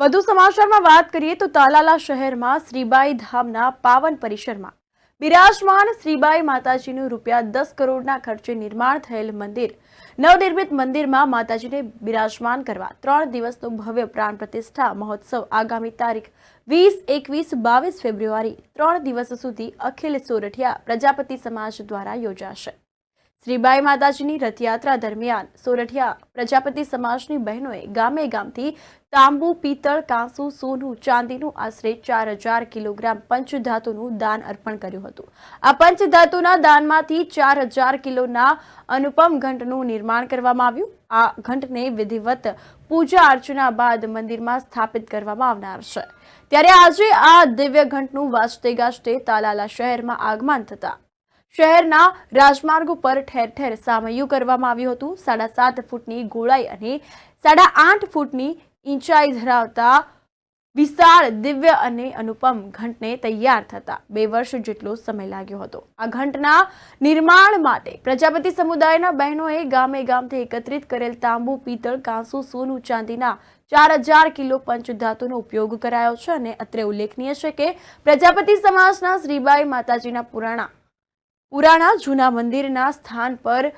વધુ સમાચારમાં વાત કરીએ તો તાલાલા શહેરમાં શ્રીબાઈ ધામના પાવન પરિસરમાં બિરાજમાન શ્રીબાઈ માતાજીનું રૂપિયા દસ કરોડના ખર્ચે નિર્માણ થયેલ મંદિર, નવનિર્મિત મંદિરમાં માતાજીને બિરાજમાન કરવા ત્રણ દિવસનો ભવ્ય પ્રાણ પ્રતિષ્ઠા મહોત્સવ આગામી તારીખ વીસ, એકવીસ, બાવીસ ફેબ્રુઆરી ત્રણ દિવસ સુધી અખિલ સોરઠિયા પ્રજાપતિ સમાજ દ્વારા યોજાશે. શ્રીબાઈ માતાજીની રથયાત્રા દરમિયાન સોરઠિયા પ્રજાપતિ સમાજની બહેનોએ ગામે ગામથી તાંબુ, પિત્તળ, કાંસુ, સોનું, ચાંદીનું આશરે ચાર હજાર કિલોગ્રામ પંચધાતુનું દાન અર્પણ કર્યું હતું. આ પંચધાતુના દાનમાંથી ચાર હજાર કિલોના અનુપમ ઘંટનું નિર્માણ કરવામાં આવ્યું. આ ઘંટને વિધિવત પૂજા અર્ચના બાદ મંદિરમાં સ્થાપિત કરવામાં આવનાર છે. ત્યારે આજે આ દિવ્ય ઘંટનું વાજતે ગાજતે તાલાલા શહેરમાં આગમન થતા શહેરના રાજમાર્ગ ઉપર ઠેર ઠેર સામયું કરવામાં આવ્યું હતું. સાડા સાત ફૂટની ગોળાઈ અને સાડા આઠ ફૂટની ઊંચાઈ ધરાવતા વિશાળ દિવ્ય અને અનુપમ ઘંટને તૈયાર થતા બે વર્ષ જેટલો સમય લાગ્યો હતો. આ ઘંટના નિર્માણ માટે પ્રજાપતિ સમુદાયના બહેનોએ ગામે ગામથી એકત્રિત કરેલ તાંબુ, પિત્તળ, કાંસુ, સોનું, ચાંદીના ચાર હજાર કિલો પંચધાતુનો ઉપયોગ કરાયો છે અને અત્રે ઉલ્લેખનીય છે કે પ્રજાપતિ સમાજના શ્રીબાઈ માતાજીના પુરાણા પુરાણા જૂના મંદિરના સ્થાન પર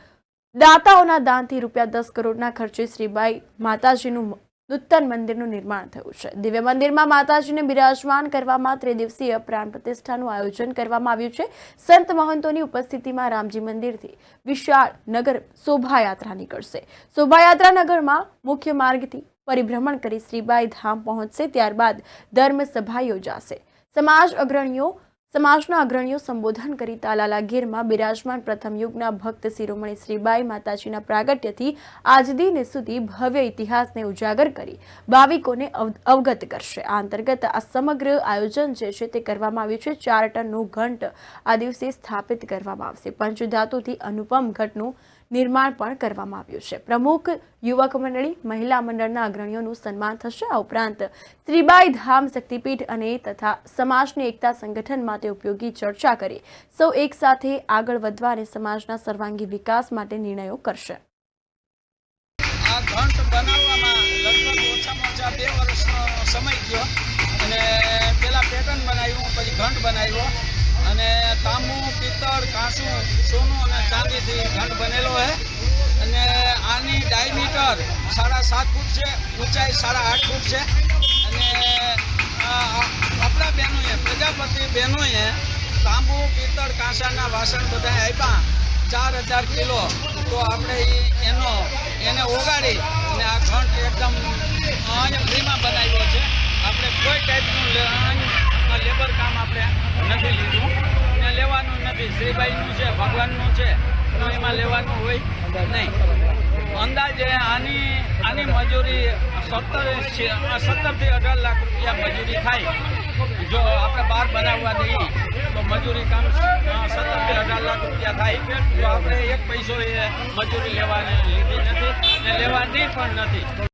દાતાઓના દાનથી રૂપિયા દસ કરોડના ખર્ચે શ્રીબાઈ માતાજીનું નૂતન મંદિરનું નિર્માણ થયું છે. દિવ્ય મંદિરમાં માતાજીને બિરાજમાન કરવામાં ત્રિદિવસીય પ્રાણ પ્રતિષ્ઠાનું આયોજન કરવામાં આવ્યું છે. સંત મહંતોની ઉપસ્થિતિમાં રામજી મંદિરથી વિશાળ નગર શોભાયાત્રા નીકળશે. શોભાયાત્રા નગરમાં મુખ્ય માર્ગથી પરિભ્રમણ કરી શ્રીબાઈ ધામ પહોંચશે, ત્યારબાદ ધર્મ સભા યોજાશે. સમાજ અગ્રણીઓ સમાજના અગ્રણીઓ સંબોધન કરી તાલાલા ગીરમાં બિરાજમાન પ્રથમ યુગના ભક્ત શિરોમણી શ્રીબાઈ માતાજીના પ્રાગટ્યથી આજ સુધી ભવ્ય ઇતિહાસને ઉજાગર કરી ભાવિકોને અવ- અવગત કરશે. આ અંતર્ગત આ સમગ્ર આયોજન જે છે તે કરવામાં આવ્યું છે, ચાર ટનનું ઘંટ આ દિવસે સ્થાપિત કરવામાં આવશે. પંચધાતુથી અનુપમ ઘટનું નિર્માણ પણ કરવામાં આવ્યું છે. પ્રમુખ યુવક મંડળી, મહિલા મંડળના અગ્રણીઓનું સન્માન થશે. આ ઉપરાંત ત્રિબાઈ ધામ શક્તિપીઠ અને તથા સમાજની એકતા સંગઠન માટે ઉપયોગી ચર્ચા કરી. સૌ એક સાથે આગળ વધવા અને સમાજના સર્વાંગી વિકાસ માટે નિર્ણયો કરશે. સમય ગયો. અને પેલા પેટર્ન બનાવ્યું, પછી ઘંટ બનાવ્યો. અને તાંબુ, પિત્તળ કાંસું સોનું અને ચાંદીથી ઘંટ બનેલો છે અને આની ડાયમીટર સાડા સાત ફૂટ છે, ઊંચાઈ સાડા આઠ ફૂટ છે. અને આપણા બહેનોએ, પ્રજાપતિ બહેનોએ તાંબુ, પિત્તળ, કાંસાના વાસણ બધા આપ્યા, ચાર હજાર કિલો. તો આપણે એનો, એને ઓગાળી અને આ ઘંટ એકદમ ફ્રીમાં બનાવ્યો છે. આપણે કોઈ ટાઈપનું લેબર કામ આપણે નથી લીધું. ને લેવાનું નથી. શ્રીબાઈનું છે, ભગવાનનું છે, તો એમાં લેવાનું હોય નહીં. અંદાજે આની આની મજૂરી સત્તર સત્તરથી અઢાર લાખ રૂપિયા મજૂરી થાય. જો આપણે બહાર બનાવવા દઈએ, તો મજૂરી કામ સત્તરથી અઢાર લાખ રૂપિયા થાય. તો આપણે એક પૈસો એ મજૂરી લેવાની લીધી નથી ને લેવાની પણ નથી.